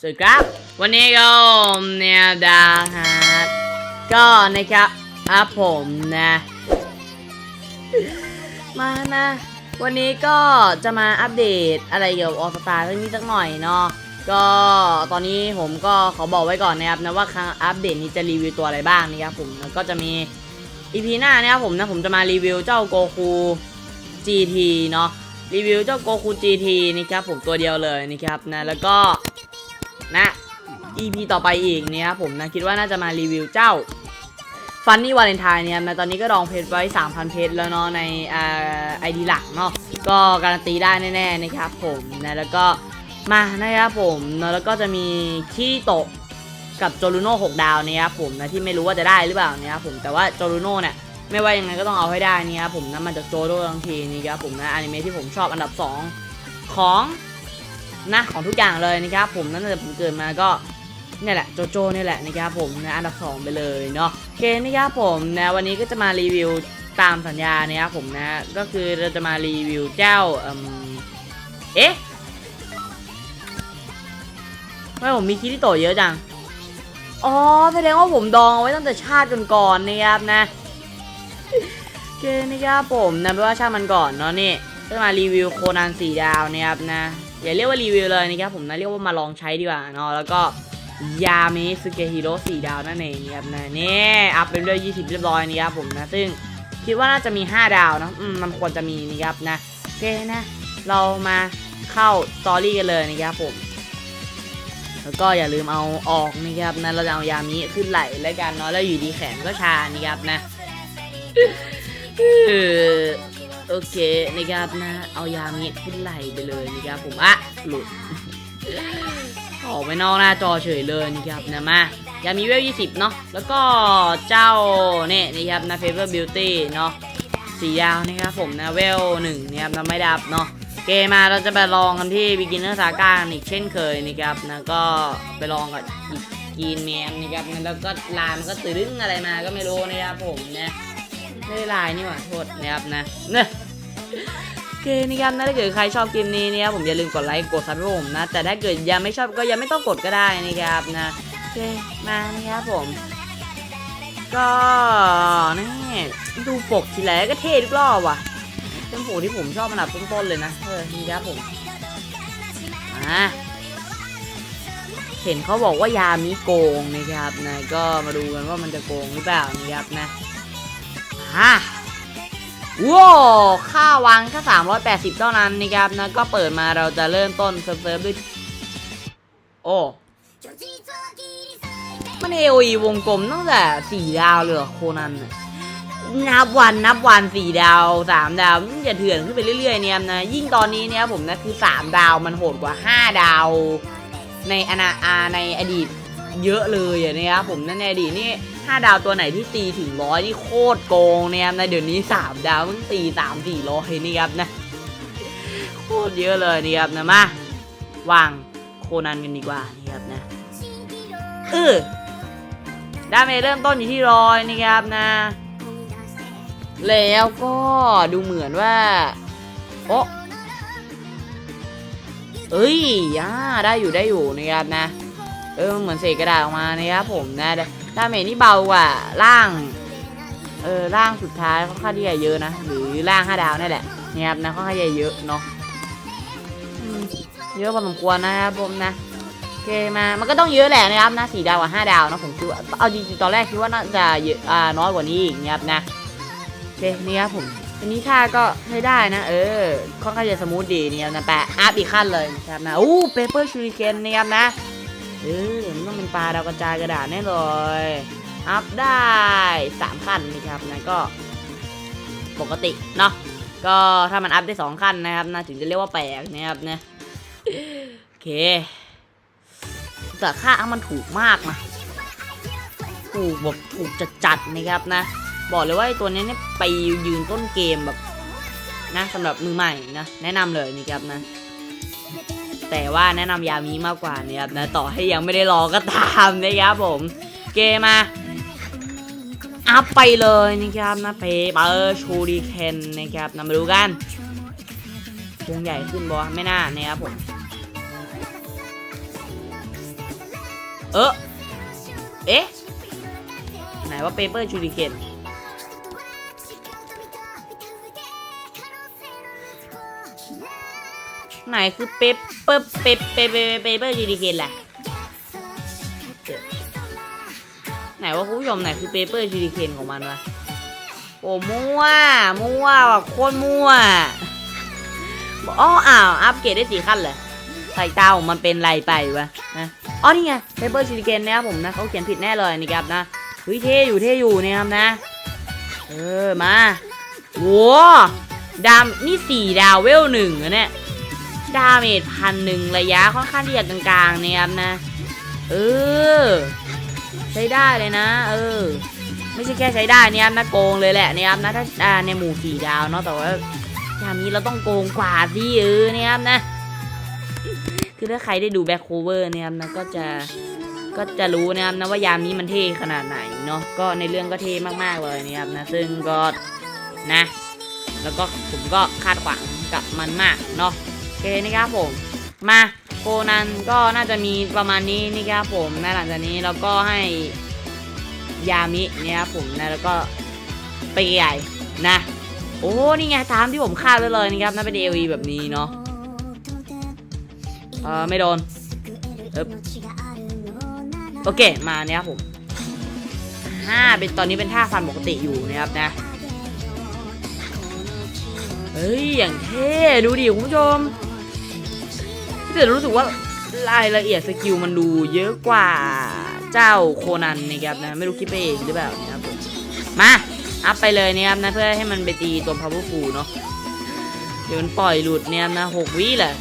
สวัสดีครับ วันนี้ก็เนี่ยดาฮาร์ดก็นะครับอะผมนะ มานะ วันนี้ก็จะมาอัปเดตอะไรเกี่ยวกับออสตาเรื่องนี้สักหน่อยเนาะก็ตอนนี้ผมก็ขอบอกไว้ก่อนนะครับนะว่าครั้งอัปเดตนี้จะรีวิวตัวอะไรบ้างนะครับผมแล้วก็จะมีอีพีหน้านะครับผมนะผมจะมารีวิวเจ้าโกคู GT เนาะรีวิวเจ้าโกคู GT นะครับผมตัวเดียวเลยนะครับนะแล้วก็ นะ EP ต่อไปอีกเนี่ยครับผมนะคิดว่าน่าจะมารีวิวเจ้าฟันนี่วาเลนไทน์เนี่ยนะตอนนี้ก็ดองเพจไว้ 3,000 เพจแล้วเนาะในไอดีหลักเนาะก็การันตีได้แน่ๆนะครับผมนะแล้วก็มานะครับผมเนะแล้วก็จะมีคีโตะกับโจลูโน่6ดาวเนี่ยครับผมนะที่ไม่รู้ว่าจะได้หรือเปล่านี่ครับผมแต่ว่าโจลูโน่เนี่ยไม่ว่ายังไงก็ต้องเอาให้ได้นี่ครับผมนะมันจากโจโร่ทั้งทีนี่ครับผมนะอนิเมะที่ผมชอบอันดับ 2 ของ นะของทุกอย่างเลยนะครับผมนั่นแต่ผมเกิดมาก็เนี่ยแหละโจโจ้เนี่ยแหละนะครับผมนะอันดับ2ไปเลยเนาะโอเคนะครับผมนะวันนี้ก็จะมารีวิวตามสัญญานะครับผมนะก็คือเราจะมารีวิวเจ้าเอ๊ะทำไมผมมีคิริโตะเยอะจัง อ๋อ แสดงว่าผมดองเอาไว้ตั้งแต่ชาติก่อนๆนะครับนะโอเคนะครับผมนะไม่ว่าช่างมันก่อนเนาะนี่จะมารีวิวโคนันสี่ดาวนะครับนะ อย่าเรียกว่ารีวิวเลยนะครับผมนะเรียกว่ามาลองใช้ดีกว่าเนาะแล้วก็ยาเมสเกฮิโร่สี่ดาวนั่นเองนะครับนะนี่อัพเป็นเรื่อยยี่สิบเรียบร้อยนะครับผมนะซึ่งคิดว่าน่าจะมี 5 ดาวนะอืมมันควรจะมีนะครับนะโอเคนะ เรามาเข้าสตอรี่กันเลยนะครับผม แล้วก็อย่าลืมเอาออกนะครับนะเราจะเอายามิขึ้นไหลแล้วกันเนาะแล้วอยู่ดีแขนก็ชานะครับนะ เออโอเคนะครับนะ เอายามิขึ้นไหลไปเลยนะครับผมอะหลุดออกไปนอกหน้าจอเฉยเลยนะครับนะมายามิเวล20 เนาะแล้วก็เจ้าเนี่ยนะครับนะ Favor Beauty เนาะสีดาวนะครับผมนะเวลหนึ่งนะครับนะไม่ดับเนาะเกมมาเราจะไปลองกันที่ Beginner Saga กันอีกเช่นเคยนะครับนะก็ไปลองกับกีนแมนนะครับแล้วก็ลามก็ตื่นอะไรมาก็ไม่รู้นะครับผมนะไม่ได้ลน์นี่หว่าโทษนะครับนะเนี่ย โอเคนี่ครับนะถ้าเกิดใครชอบคลิปนี้เนี่ยผมอย่าลืมกดไลค์กดซับให้ผมนะ แต่ถ้าเกิดยังไม่ชอบก็ยังไม่ต้องกดก็ได้นะครับนะโอเคมานะครับผม ก็นี่ดูปกทีไรก็เท่ทุกรอบว่ะเป็นปกที่ผมชอบอันดับต้นๆเลยนะเออนี่ครับผมอ่าเห็นเขาบอกว่ายามีโกงนะครับนะก็มาดูกันว่ามันจะโกงหรือเปล่านะครับนะอะ ว้าวค่าวางแค่380 เท่านั้นนะครับนะก็เปิดมาเราจะเริ่มต้นเซิร์ฟด้วย โอ้ มันเอวีวงกลมตั้งแต่สี่ดาวเลยเหรอโคนันนับวันนับวันสี่ดาวสามดาวมันจะเถื่อนขึ้นไปเรื่อยๆเนี่ยนะ ยิ่งตอนนี้เนี่ยผมนะคือสามดาวมันโหดกว่าห้าดาว ในอนาอาในอดีตเยอะเลยอะนะครับผมนั่นในอดีตนี่ ห้าดาวตัวไหนที่ตีถึงร้อยนี่โคตรโกงนะครับนะเดี๋ยวนี้สามดาวมึงตีสามสี่ร้อยนี่ครับนะโคตรเยอะเลยนี่ครับนะมาวางโคนันกันดีกว่านี่ครับนะเออดาเมจเริ่มต้นอยู่ที่ร้อยนี่ครับนะ แล้วก็ดูเหมือนว่าโอ้เอ้ยอ่าได้อยู่ได้อยู่นะครับนะ เออเหมือนเศษกระดาษออกมานะครับผมนะ ดาเมจนี่เบากว่าล่าง เออล่างสุดท้ายค่อนข้างที่จะเยอะนะ หรือล่างห้าดาวนี่แหละนะครับนะค่อนข้างที่จะเยอะเนาะอืมเยอะพอสมควรนะครับผมนะโอเคมา มันก็ต้องเยอะแหละนะครับนะสี่ดาวกับห้าดาวนะผมคิดว่าเอาจริงๆตอนแรกคิดว่าน่าจะเยอะอ่าน้อยกว่านี้อีกนะครับนะโอเคนี่ครับผมอันนี้ท่าก็ใช้ได้นะ เออค่อนข้างจะสมูทดีเนี่ยนะแปะอัพอีกขั้นเลยนะครับนะอู้เปเปอร์ชูริเคนนะครับนะ เออมันต้องเป็นปลาดาวกระจายกระดาษแน่เลยอัพได้สามขั้นนะครับนะก็ ปกติเนาะก็ถ้ามันอัพได้สองขั้นนะครับนะถึงจะเรียกว่าแปลกนะครับนะโอเคแต่ค่าอัพมันถูกมากนะถูกแบบถูกจัดๆนะครับนะ บอกเลยว่าตัวนี้เนี่ยไปยืนต้นเกมแบบนะสำหรับมือใหม่นะแนะนำเลยนะครับนะ แต่ว่าแนะนำยามีมากกว่านี่ครับนะต่อให้ยังไม่ได้รอก็ตามนะครับผมเกมมาอัพไปเลยนะครับนะเพเปอร์ชูริเคนนะครับนะมาดูกันวงใหญ่ขึ้นบอไม่น่านะครับผมเออเอ๊ะไหนว่าเปเปอร์ชูริเคน ไหนคือเปเปอร์เปเปเปเปเปอร์ชูริเคนแหละไหนว่าคุณผู้ชมไหนคือเปเปอร์ชูริเคนของมันวะโอ้มั่วมั่วแบบโคตรมั่วอ๋ออ้าวอัปเกรดได้สี่ขั้นเลยใส่เต้ามันเป็นไรไปวะนะอ๋อนี่ไงเปเปอร์ชิลิเกนนะครับผมนะเขาเขียนผิดแน่เลยนี่ครับนะเฮ้ยเท่อยู่เท่อยู่นะครับนะ เออมาโว้ดามนี่สี่ดาวเวลหนึ่งอะเนี่ย ดาเมจพันหนึ่งระยะค่อนข้างที่จะกลางๆนะครับนะ เออ ใช้ได้เลยนะ เออ ไม่ใช่แค่ใช้ได้เนี่ยครับนะโกงเลยแหละเนี่ยครับนะถ้าอ่าในหมู่สี่ดาวเนาะแต่ว่ายามนี้เราต้องโกงกว่าสิเออนี่ครับนะ คือถ้าใครได้ดูแบ็คโคเวอร์เนี่ยครับนะก็จะก็จะรู้นะครับนะว่ายามนี้มันเท่ขนาดไหนเนาะก็ในเรื่องก็เท่มากๆเลยเนี่ยครับนะซึ่งก็นะ แล้วก็ผมก็คาดหวังกับมันมากเนาะ เคนะครับผม มาโคนันก็น่าจะมีประมาณนี้นะครับผมในหลังจากนี้เราก็ให้ยามิเนี่ยครับผมนะแล้วก็ไปใหญ่นะ โอ้นี่ไงตามที่ผมคาดไว้เลยนะครับน่าเป็นเอวีแบบนี้เนาะเออไม่โดนโอเคมาเนี่ยครับผมห้าเป็นตอนนี้เป็นท่าฟันปกติอยู่นะครับนะเฮ้ยอย่างเท่ดูดิคุณผู้ชม แต่รู้สึกว่ารายละเอียดสกิลมันดูเยอะกว่าเจ้าโคนันนะครับนะไม่รู้คิดไปเองหรือเปล่านะครับผมมาอัพไปเลยนะครับนะเพื่อให้มันไปตีตัว powerful เนาะเดี๋ยวมันปล่อยหลุดเนี่ยนะหกวิแหละ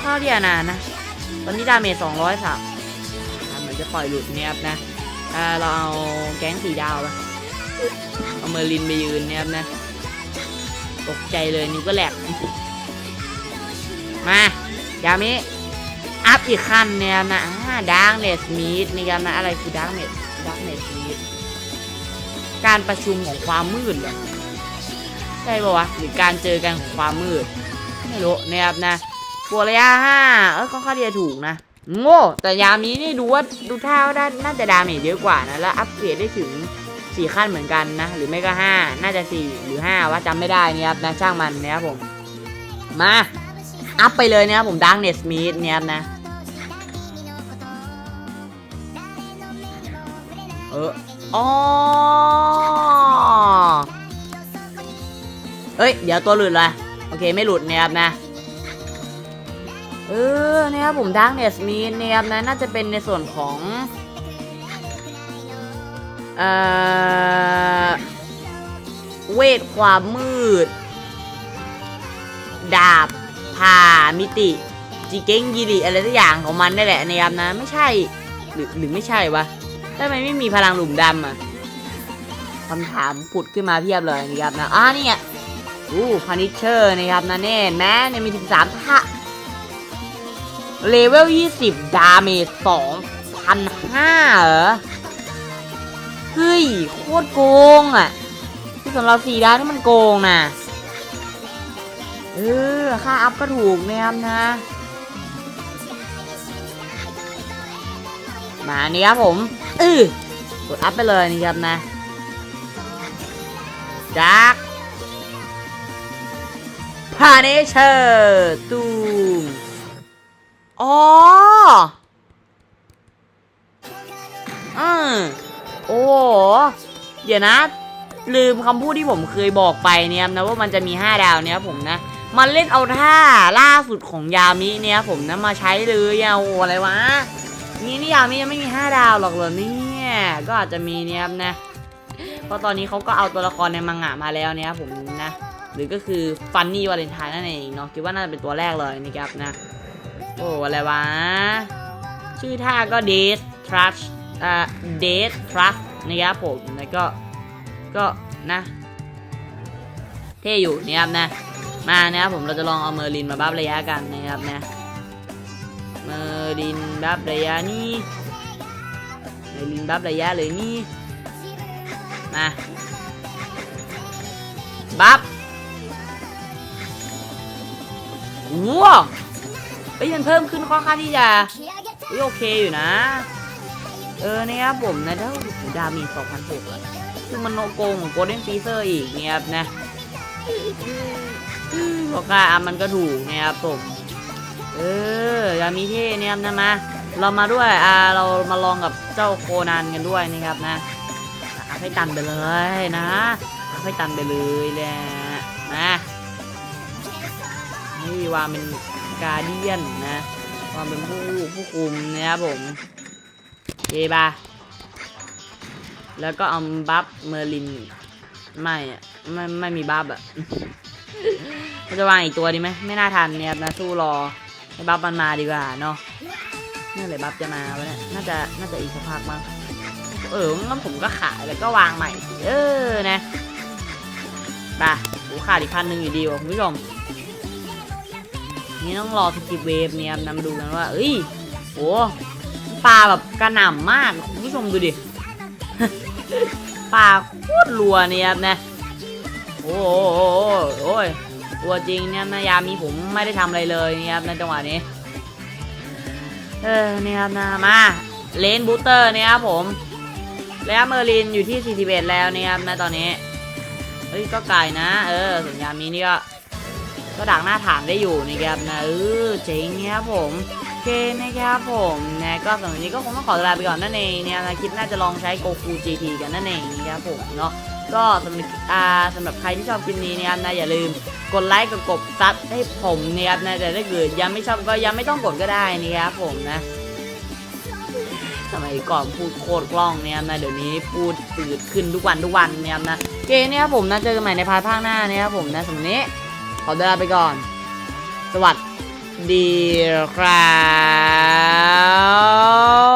ข้อเดียนานนะตอนนี้ดาเมจสองร้อยสามเหมือนจะปล่อยหลุดเนี่ยนะเราเอาแก๊งสีดาวไปเอาเมอร์ลินไปยืนเนี่ยนะตกใจเลยนิ้วก็แหลกมา ยามิอัพอีกขั้นเนี่ยนะดาร์กเนสมีดนี่ครับนะอะไรคือดาร์กเนสดาร์กเนสมีดการประชุมของความมืดเหรอใช่ป่าวะหรือการเจอกันของความมืด ไม่รู้นะครับนะบวกระยะห้าเออค่อนข้างที่จะถูกนะ โง่แต่ยามี้นี่ดูว่าดูท่าว่าได้น่าจะดาเมจเยอะกว่านะแล้วอัพเกรดได้ถึงสี่ขั้นเหมือนกันนะ หรือไม่ก็ห้าน่าจะสี่หรือห้าว่าจำไม่ได้นะครับนะช่างมันนะครับผม มา อัพไปเลยนะครับผมดังเนสมีดเนี่ยบนะ เอออ๋อเอ้ย เดี๋ยวตัวหลุดเลยโอเคไม่หลุดเนียครับนะ เออเนี่ยครับผมดังเนสมีดเนี่ยบนะน่าจะเป็นในส่วนของ เอ่อ เวทความมืด ดาบ ผ่ามิติจีเก้งยีริอะไรสักอย่างของมันได้แหละนะครับนะ ไม่ใช่ หรือหรือไม่ใช่วะทำไมไม่มีพลังหลุมดำอะคำถามผุดขึ้นมาเพียบเลยนะครับนะอ่านี่ไงอู้พานิชเชอร์นะครับนะเน่แม้เนี่ยมีถึงสามท่าเลเวล20ดาเมจ2,500เหรอเฮ้ย โคตรโกงอะที่สำหรับสี่ดาวนี่มันโกงนะ เออ ค่าอัพก็ถูกนะครับนะมานี่ครับผมเออกดอัพไปเลยนี่ครับนะดักพาเนเชอร์ตูมอ๋ออืมโอ้เดี๋ยวนะ ลืมคำพูดที่ผมเคยบอกไปเนี่ยครับนะว่ามันจะมี 5 ดาวเนี่ยครับผมนะ มันเล่นเอาท่าล่าสุดของยามิเนี่ยผมนะมาใช้เลยอะโอ้อะไรวะ นี่นี่ยามิยังไม่มี 5 ดาวหรอกเหรอเนี่ย ก็อาจจะมีเนี่ยนะ เพราะตอนนี้เขาก็เอาตัวละครในมังงะมาแล้วเนี่ยผมนะ หรือก็คือฟันนี่วาเลนไทน์นั่นเองเนาะคิดว่าน่าจะเป็นตัวแรกเลยนี่ครับนะ โอ้อะไรวะ ชื่อท่าก็เดสทรัชอ่าเดสทรัชนะครับผมแล้วก็ก็นะ เท่อยู่นะครับนะ มานะครับผมเราจะลองเอาเมอร์ลินมาบัฟระยะกันนะครับนะเมอร์ลินบัฟระยะนี่เมอร์ลินบัฟระยะเลยนี่มาบัฟว้าวเอ้ยมันเพิ่มขึ้นค่อนข้างที่จะเฮ้ยโอเคอยู่นะ เออเนี่ยครับผมนะแล้วดามีสองพันหกซึ่งมันโนโกงของโกลเด้นฟีเซอร์อีกเนี่ยครับนะ พอค่าอะมันก็ถูกเนี่ยครับผมเออดามีเท่เนี่ยนะมาเรามาด้วยอ่าเรามาลองกับเจ้าโคนันกันด้วยนะครับนะอัพให้ตันไปเลยนะอัพให้ตันไปเลยแหละนะนี่วาเป็นการเดียนนะวาเป็นผู้ผู้คุมนะครับผมเยบาแล้วก็เอาบัฟเมอร์ลิน ไม่ไม่ไม่มีบัฟอะ เราจะวางอีกตัวดีไหมไม่น่าทันเนี่ยนะสู้รอให้บัฟมันมาดีกว่าเนาะเมื่อไหร่บัฟจะมาวะเนี่ยน่าจะน่าจะอีกสักพักมั้งเอองั้นผมก็ขายแล้วก็วางใหม่เออนะไปโอ้ขาดอีกพันหนึ่งอยู่ดีว่ะคุณผู้ชมนี่ต้องรอสกิปเวฟเนี่ยนำดูกันว่า เอ้ยโอ้ปลาแบบกระหน่ำมากคุณผู้ชมดูดิปลาโคตรรัวเนี่ยนะโอ้โหโอ้ย ตัวจริงเนี่ยนะยามีผมไม่ได้ทำอะไรเลยนี่ยครับในจังหวะนี้ เออนี่ครับนะมาเลนบูสเตอร์เนี่ยครับผม แล้วเมอร์ลินอยู่ที่ 41 แล้วเนี่ยครับนะตอนนี้ เฮ้ยก็ไกลนะ เออสัญญาณนี้นี่ก็ก็ดักหน้าฐานได้อยู่นะครับนะเออเจ๋งเนี่ยครับผมโอเคนะครับผมนะก็สำหรับนี้ก็คงต้องขอลาไปก่อนนั่นเองเนี่ยนะคลิปน่าจะลองใช้โกคู GT กันนั่นเองนะครับผมเนาะก็สำหรับอ่าสำหรับใครที่ชอบคลิปนี้นะครับนะอย่าลืม กดไลค์กดกดซับให้ผมนะครับนะแต่ถ้าเกิดยังไม่ชอบก็ยังไม่ต้องกดก็ได้นะครับผมนะสมัยก่อนพูดโคตรกล้องเนี่ยนะเดี๋ยวนี้พูดตืดขึ้นทุกวันทุกวันเนี่ยนะโอเคเนี่ยครับผมนะเจอกันใหม่ในพาร์ทภาคหน้านะครับผมนะสำหรับนี้ขอเดินลาไปก่อน สวัสดีครับ